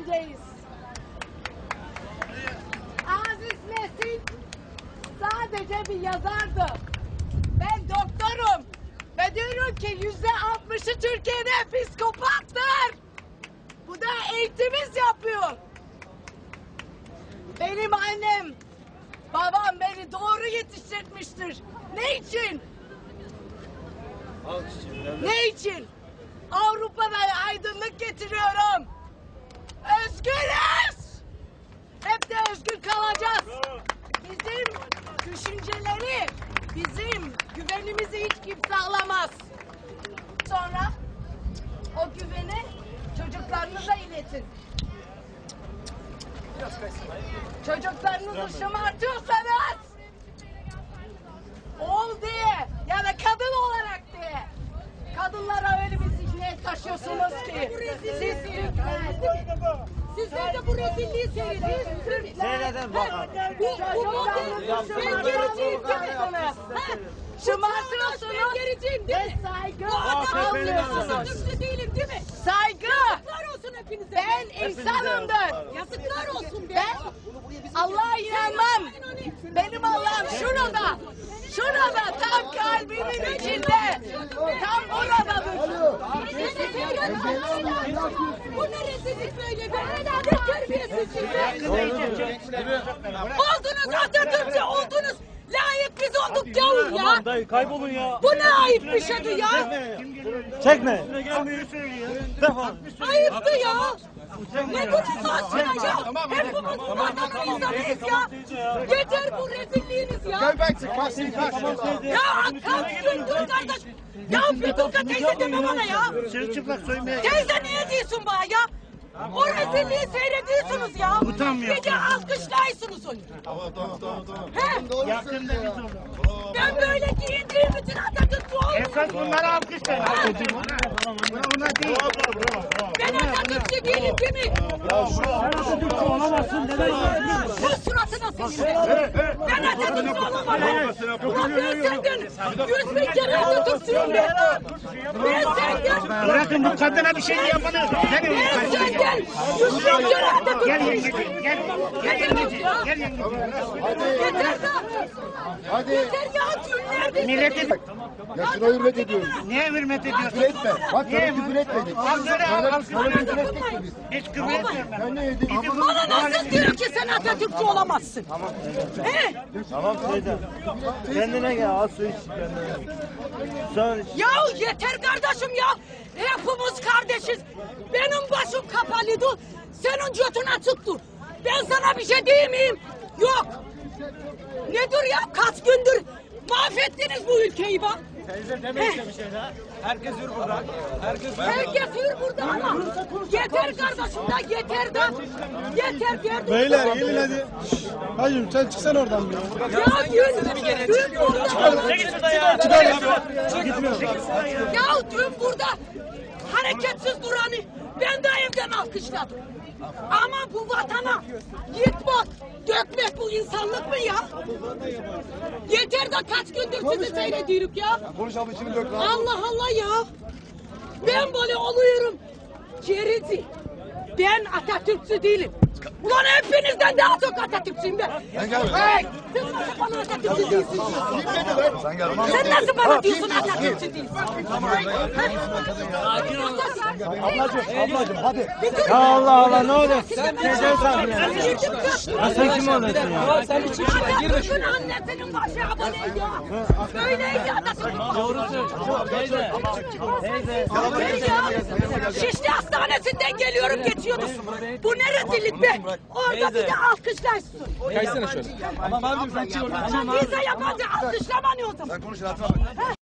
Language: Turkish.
içindeyiz. Aziz Nesin sadece bir yazardı. Ben doktorum. Ve diyorum ki yüzde altmışı Türkiye'de psikopattır. Bu da eğitimiz yapıyor. Benim annem, babam beni doğru yetiştirmiştir. Ne için? Ne için? Avrupa'da aydınlık güvenimizi hiç kimse alamaz. Sonra o güveni çocuklarınıza iletin. Çocuklarınızı şımartıyorsanız oğul diye ya da kadın olarak diye kadınlara öyle bir zihniyet taşıyorsunuz ki siz Sizler de bu rezilliği seyredin. Seyredin bakalım. Bu, bu model, ben gericiyim değil mi? Ha? şımartıyorsunuz Ben gericiyim değil mi? saygı Bu adam almıyorsunuz. Değilim değil mi? Saygı Yazıklar olsun hepinize. ben insanımdır. Yazıklar olsun be. Ben Allah'a inanmam. Benim Allah'ım şurada. Şurada tam kalbimin içinde. Tam oradadır. Bu ne be? Be? Oldunuz Atatürkçü oldunuz. Layık biz olduk gavur ya. Tamam dayı kaybolun ya. Bu ne ayıp bir şeydi ya. Çekme. Ayıptı ya. Ne bu saçma ya. Hepimiz bu vatanın insanıyız ya. Yeter bu rezilliğiniz ya. Ya kaç gündür kardeş. Ya Fethullah teyze deme bana ya. Çırçıplak soymaya Teyze niye diyorsun bana ya? O rezilliği seyrediyorsunuz ya. Utanmıyor. De alkışlaysınız onu. He? Yakında biz olduk. Ben böyle giyindiğim için Atatürkçü oldum. Esas bunları alkışlayın. Buna, buna değil. Ben Atatürkçü değilim değil mi? Atatürkçü olamazsın demek Şu Atatürkçü olamam. Ya ben senden yüz bin kere Atatürkçüyüm be. Ben senden... Bırakın bu kadına bir şey yapmanı. Gelin Ben senden yüz bin kere Gel Atatürkçüyüm. yengeci. Gel. Gel yengeci. Gel yengeci. Yeter. Hadi. Yeter ya günlerdir. Milleti Ya şuna hürmet ediyoruz. niye hürmet ediyorsun? Küfür etme. Bak sana küfür etmedik. Al böyle al. Küfür biz? Hiç küfür etmiyorum ben. Sen? Bana nasıl diyor ki sen Atatürkçü olamazsın? He? Tamam teyze. Kendine gel. Al su iç kendine. Sonra Ya yeter kardeşim ya. Hepimiz kardeşiz. Benim başım kapalıydı. Senin götün açıktır. Ben sana bir şey diyeyim miyim? Yok. Nedir ya? Kaç gündür mahvettiniz bu ülkeyi bak. Teyze deme işte bir şey daha. Herkes yürü burada. Herkes Herkes yürü burada ama. Yeter kardeşim da yeter da. Yeter derdim. Beyler gelin hadi. Hacım sen çıksan oradan bir. Ya dün, dün burada. Çekil şuradan ya. Ya dün burada hareketsiz duranı ben de evden alkışladım. Ama bu vatana yıkmak, dökmek bu insanlık mı ya? Yeter de kaç gündür sizi seyrediyoruz ya. Konuş abi içini dök lan. Allah Allah ya. Ben böyle oluyorum. Gerici. Ben Atatürkçü değilim. Ulan hepinizden daha çok Atatürkçüyüm ben. Sen gel. Hey, sen nasıl bana Atatürkçü değilsin? Sen gel. Sen nasıl bana diyorsun Atatürkçü değilsin? Ablacım, ablacım hadi. Ya Allah Allah ne oluyor? Teyze sakin. Ya sen kim oluyorsun ya? Sen bir çık şuraya gir de Atatürk'ün annesinin başı aboneydi ya. Öyleydi Atatürk. Teyze. Teyze. Ya, Şişli Hastanesi'nden geliyorum geçiyordum. Bu ne rezillik be? Orada bir de alkışlarsın. Kaysana şöyle. Ama madem sen çık oradan. Bize yabancı alkışlaman o zaman. Sen konuş hayatım.